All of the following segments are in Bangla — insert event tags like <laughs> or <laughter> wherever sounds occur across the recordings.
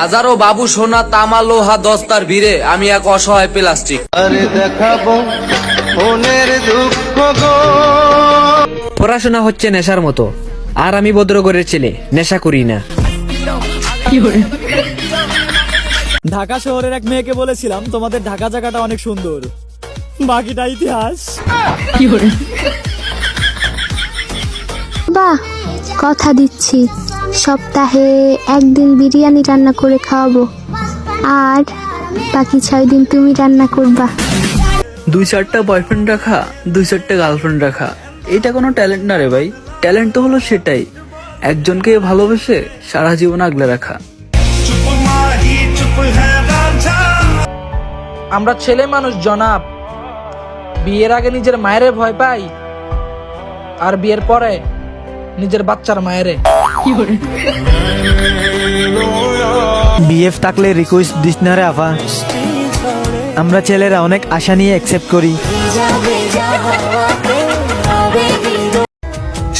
হাজারো বাবু সোনা তামা লোহা দস্তার ভিড়ে আমি এক অসহায় প্লাস্টিক। আরে দেখাবো মনের দুঃখ গো। পড়াশোনা হচ্ছে নেশার মতো। আর আমি ভদ্রগরের ছেলে নেশা করি না। ঢাকা শহরের এক মেয়েকে বলেছিলাম তোমাদের ঢাকা জায়গাটা অনেক সুন্দর। বাকিটা ইতিহাস। বাহ কথা দিচ্ছি। সপ্তাহে একদিন বিরিয়ানি রান্না করে খাওয়াবো। আর বাকি ছয় দিন তুমি রান্না করবা। দুই চারটা বয়ফ্রেন্ড রাখা দুই চারটা গার্লফ্রেন্ড রাখা এটা কোনো ট্যালেন্ট না রে ভাই। ট্যালেন্ট তো হলো সেটাই। একজনকে ভালোবেসে সারা জীবন আগলে রাখা। আমরা ছেলে মানুষ জনাব। বিয়ের আগে নিজের মায়েরে ভয় পাই আর বিয়ের পরে নিজের বাচ্চার মায়েরে। বিএফ থাকলে রিকোয়েস্ট দিস না রে আফা। আমরা ছেলেরা অনেক আশা নিয়ে অ্যাকসেপ্ট করি।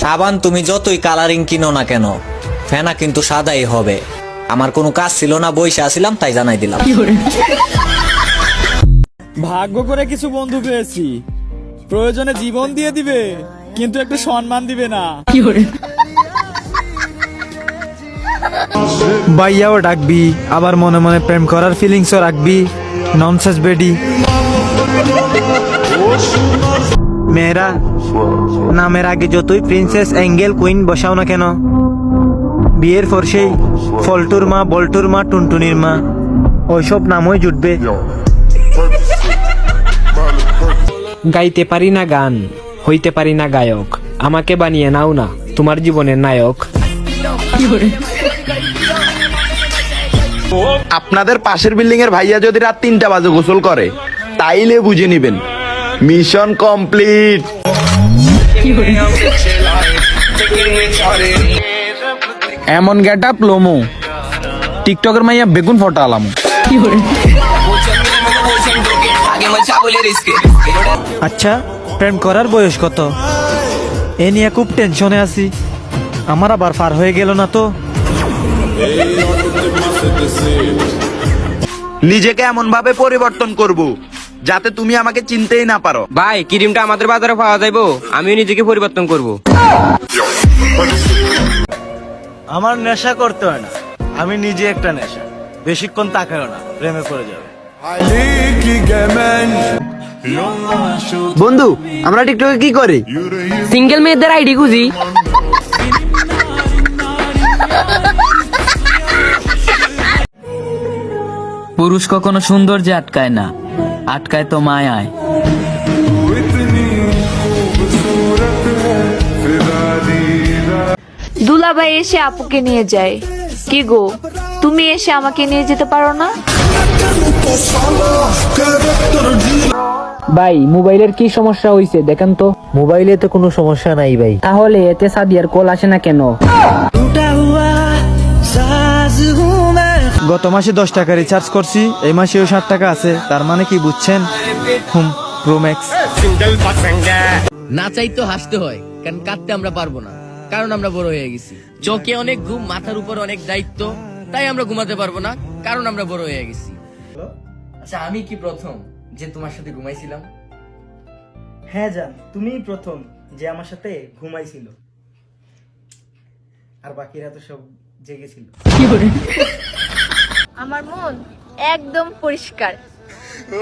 সাবান তুমি যতই কালারিং কিনো না কেন ফেনা কিন্তু সাদাই হবে। আমার কোনো কাজ ছিল না বইসে আসিলাম তাই জানাই দিলাম। ভাগ্য করে কিছু বন্ধু পেয়েছি। প্রয়োজনে জীবন দিয়ে দিবে কিন্তু একটু সম্মান দিবে না। ভাইয়াও ডাকবি, আবার মনে মনে প্রেম করার ফিলিংসও রাখবি। ননসেস বেডি। মেয়েরা, নামের আগে যতই প্রিন্সেস অ্যাঙ্গেল কুইন বসাও না কেন? বিয়ের পর সেই ফলটুর মা, বল্টুর মা, টুনটুনির মা, ওইসব নামই জুটবে। গাইতে পারি না গান, হইতে পারি না গায়ক, আমাকে বানিয়ে নাও না, তোমার জীবনের নায়ক। আপনাদের পাশের বিল্ডিং এর ভাইয়া যদি রাত তিনটা বাজে গোসল করে তাইলে বুঝে নিবেন। মিশন কমপ্লিট এমন গেট আপ লোমো। টিকটকের মাইয়া বেগুন ফটো আলাম। আচ্ছা প্রেম করার বয়স কত? এ নিয়ে খুব টেনশনে আছি। আমার আবার ফার হয়ে গেল না তো? নিজেকে এমন ভাবে পরিবর্তন করব যাতে তুমি আমাকে চিনতেই না পারো। ভাই ক্রিমটা আমাদের বাজারে পাওয়া যাইবো? আমিও নিজেকে পরিবর্তন করব। আমার নেশা করতে হয় না। আমি নিজে একটা নেশা। বেশিক্ষণ তাকায় না প্রেমে পড়ে যাবে। বন্ধু আমরা টিকটকে কি করি? সিঙ্গেল মেয়েদের আইডি খুঁজি। পুরুষ কখনো সৌন্দর্যে আটকায় না আটকায় তো মায়ায়। দুলাভাই এসে আপুকে নিয়ে যায়। কি গো তুমি এসে আমাকে নিয়ে যেতে পারো না? ভাই মোবাইলের কি সমস্যা হয়েছে দেখেন তো। মোবাইলে তো কোনো সমস্যা নাই ভাই। তাহলে এতে সাদিয়ার কল আসে না কেন? গত মাসে দশ টাকা রিচার্জ করছি এই মাসেও ষাট টাকা আছে তার মানে কি বুঝছেন? হুম প্রোম্যাক্স না চাইতো হাসতে হয় কারণ কাঁদতে আমরা পারব না কারণ আমরা বড় হয়ে গেছি। চোখে অনেক ঘুম মাথার উপর অনেক দায়িত্ব তাই আমরা ঘুমাতে পারব না কারণ আমরা বড় হয়ে গেছি। আচ্ছা আমি কি প্রথম যে তোমার সাথে ঘুমাইছিলাম? হ্যাঁ জান তুমিই প্রথম যে আমার সাথে ঘুমাইছিল। আর বাকিরা তো সব জেগেছিল। আমার মন একদম পরিষ্কার।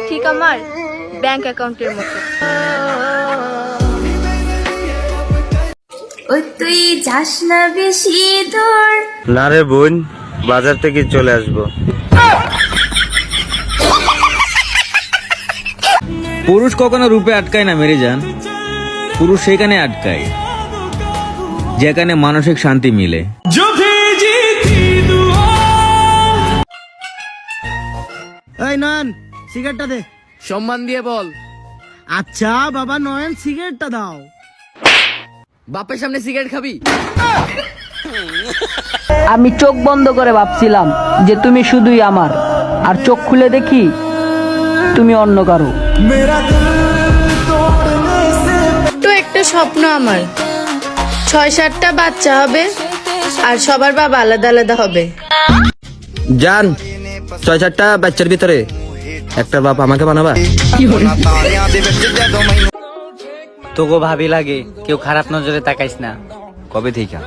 ঠিক আমার? ব্যাংক অ্যাকাউন্টের মতো। ওই তুই যাস না বেশি দূর। না রে বোন বাজার থেকে চলে আসব। পুরুষ কখনো রূপে আটকায় না মেরে যান পুরুষ সেখানে আটকায় যেখানে মানসিক শান্তি মিলে। এই নয়ন সিগারেটটা দে। সম্মান দিয়ে বল। আচ্ছা বাবা নয়ন সিগারেটটা দাও। বাপের সামনে সিগারেট খাবি? আমি চোখ বন্ধ করে ভাবছিলাম যে তুমি শুধুই আমার। আর চোখ খুলে দেখি তুমি অন্য কারও। তো একটা স্বপ্ন আমার। ছয় সাতটা বাচ্চা হবে আর সবার বাবা আলাদা আলাদা হবে। জান ছয় চারটা বাচ্চার ভিতরে। একটা বাপ আমাকে বানাবা। তোকে ভাবি লাগে কেউ খারাপ নজরে তাকাইস না। কবে থেকে?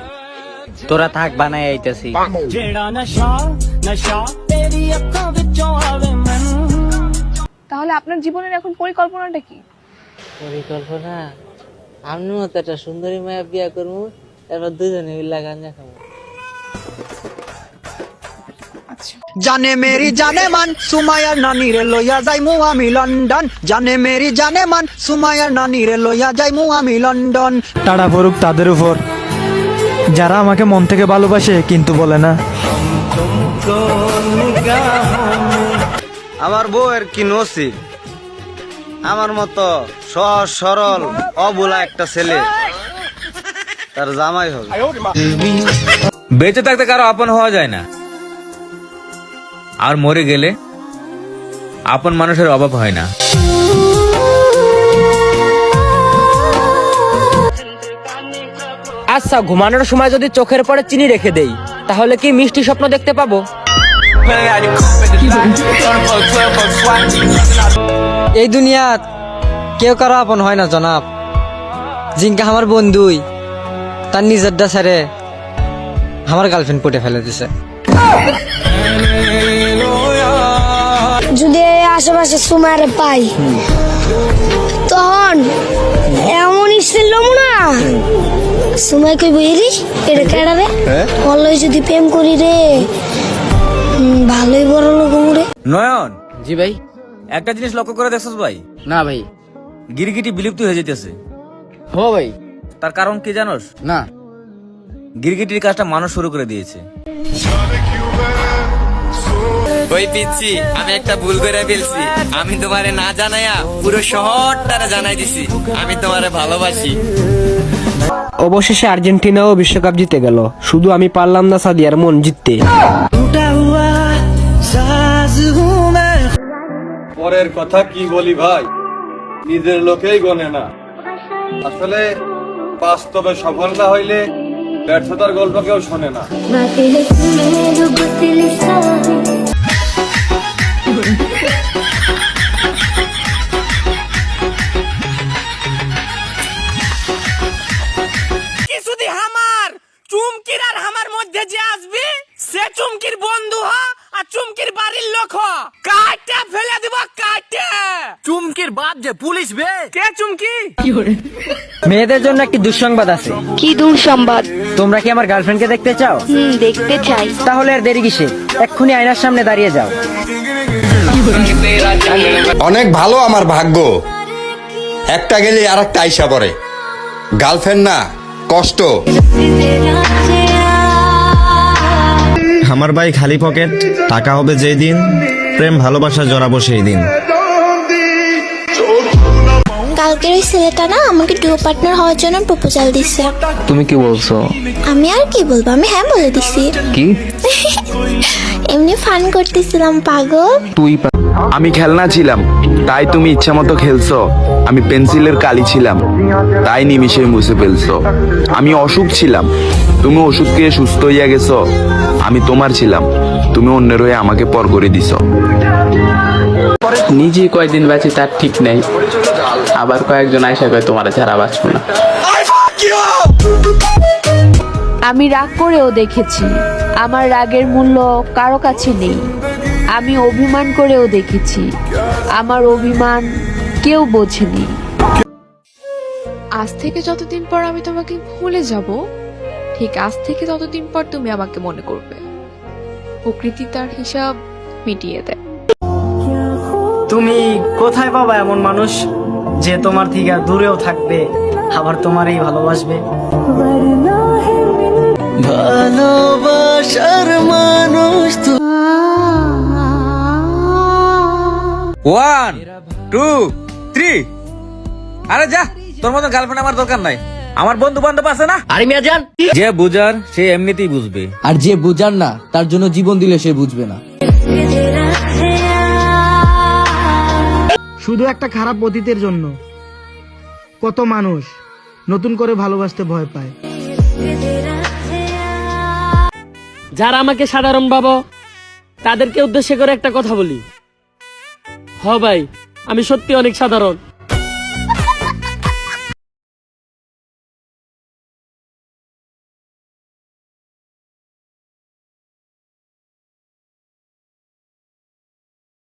তোরা থাক বানাই আইতাছি। তাহলে আপনার জীবনের এখন পরিকল্পনাটা কি? পরিকল্পনা? আমি মতো একটা সুন্দরী মায়া বিয়া করব তারপর দুজনে মিল্লা গাঞ্জা খাব। জানে মেরি জানে মান সুমায়ার নানি রে লইয়া যাই মু আমি লন্ডন। জানে মেরি জানে মান সুমায়ার নানি রে লইয়া যাই মু আমি লন্ডন। টাড়া পড়ুক তাদের উপর। যারা আমাকে মন থেকে ভালোবাসে কিন্তু বলে না। আমার বউয়ের কি নসিব? আমার মতো সহজ সরল অবুলা একটা ছেলে। তার জামাই হবে। বেঁচে থাকতে কারও আপন হওয়া যায় না। আর মরে গেলে আপন মানুষের অভাব হয় না। আচ্ছা ঘুমানোর সময় যদি চোখের পরে চিনি রেখে দেই, তাহলে কি মিষ্টি স্বপ্ন দেখতে পাবো? এই দুনিয়াত কেউ কারও আপন হয় না, জনাব। জিঙ্কা আমার বন্ধুই, তার নিজেরটা ছেড়ে আমার গার্লফ্রেন্ড পটে ফেলে দিছে। যদি এই আশেপাশে সুমার পাই তখন এমন ইস্তিল না। সুমাই কই বইরি এটা কেডাবে বলল যদি প্রেম করি রে ভালোই বড় লোক রে। নয়ন! জি ভাই। একটা জিনিস লক্ষ্য করে দেখছস ভাই? না ভাই। গিরগিটি বিলুপ্ত হয়ে যেতেছে হো ভাই। তার কারণ কি জানোস? না। গিরগিটির কাজটা মানুষ শুরু করে দিয়েছে। ওই পিচ্ছি আমি একটা ভুল করে ফেলছি। আমি তোমারে না জানাইয়া পুরো শহরটারে জানাই দিছি। আমি তোমারে ভালোবাসি। অবশেষে আর্জেন্টিনাও বিশ্বকাপ জিতে গেল। শুধু আমি পারলাম না সাদিয়ার মন জিততে। পরের কথা কি বলি ভাই? নিজের লোকেই গনে না। আসলে বাস্তবে সফল না হইলে ব্যর্থতার গল্প কেউ শোনে না। বাড়ির কাটে ফেলে দিব কাটে চুমকির বাপ যে পুলিশ বে। কে চুমকি? মেয়েদের জন্য একটি দুঃসংবাদ আছে। কি দূর সংবাদ তোমরা কি আমার গার্লফ্রেন্ডকে দেখতে চাও? হুম দেখতে চাই। তাহলে আর দেরি কিসে এক্ষুনি আয়নার সামনে দাঁড়িয়ে যাও। অনেক ভালো আমার ভাগ্য। একটা গেলে আর একটা আইসা পড়ে। গার্লফ্রেন্ড না কষ্ট। আমার ভাই খালি পকেট টাকা হবে যেই দিন প্রেম ভালোবাসা জড়াবো সেই দিন। কালকের ওই ছেলেটা না আমাকে ডুও পার্টনার হওয়ার জন্য প্রপোজাল দিছে। তুমি কি বলছো? আমি আর কি বলব? আমি হ্যাঁ বলে দিছি। কি? <laughs> এমনি ফান করতেছিলাম পাগল। তুই আমি খেলনা ছিলাম তাই তুমি ইচ্ছা মতো খেলছো। আমি পেন্সিলের কালি ছিলাম তাই নিমিশে মুছে ফেলছো। আমি অসুখ ছিলাম তুমি ওষুধ খেয়ে সুস্থ হইয়া গেছো। আমি তোমার ছিলাম তুমি অন্যের হয়ে আমাকে পর করে দিছো। নিজে কয়দিন বাঁচি তার ঠিক নেই। আবার কয়েকজন আয়সা কয় তোমার ছাড়া বাঁচবো না। আমি রাগ করেও দেখেছি। আমার রাগের মূল্য কারও কাছে নেই। আমি অভিমান করেও দেখেছি। আমার অভিমান কেউ বোঝেনি। আজ থেকে যতদিন পর আমি তোমাকে ভুলে যাব ঠিক আজ থেকে ততদিন পর তুমি আমাকে মনে করবে। প্রকৃতি তার হিসাব মিটিয়ে দেয় তুমি কোথায় পাবা এমন মানুষ যে তোমার থেকে দূরেও থাকবে আবার তোমারই ভালোবাসবে? ভালোবাসার মানুষ ওয়ান টু থ্রি আরে যা তোর মতো গার্লফ্রেন্ড আমার দরকার নাই। আমার বন্ধু বান্ধব আছে না? আরে মিয়া যান যে বুঝার সে এমনিতেই বুঝবে। আর যে বুঝার না তার জন্য জীবন দিলে সে বুঝবে না। শুধু একটা খারাপ অতীতের জন্য। কত মানুষ নতুন করে ভালোবাসতে ভয় পায়। যারা আমাকে সাধারণ ভাবো তাদেরকে উদ্দেশ্য করে একটা কথা বলি। হ ভাই আমি সত্যি অনেক সাধারণ।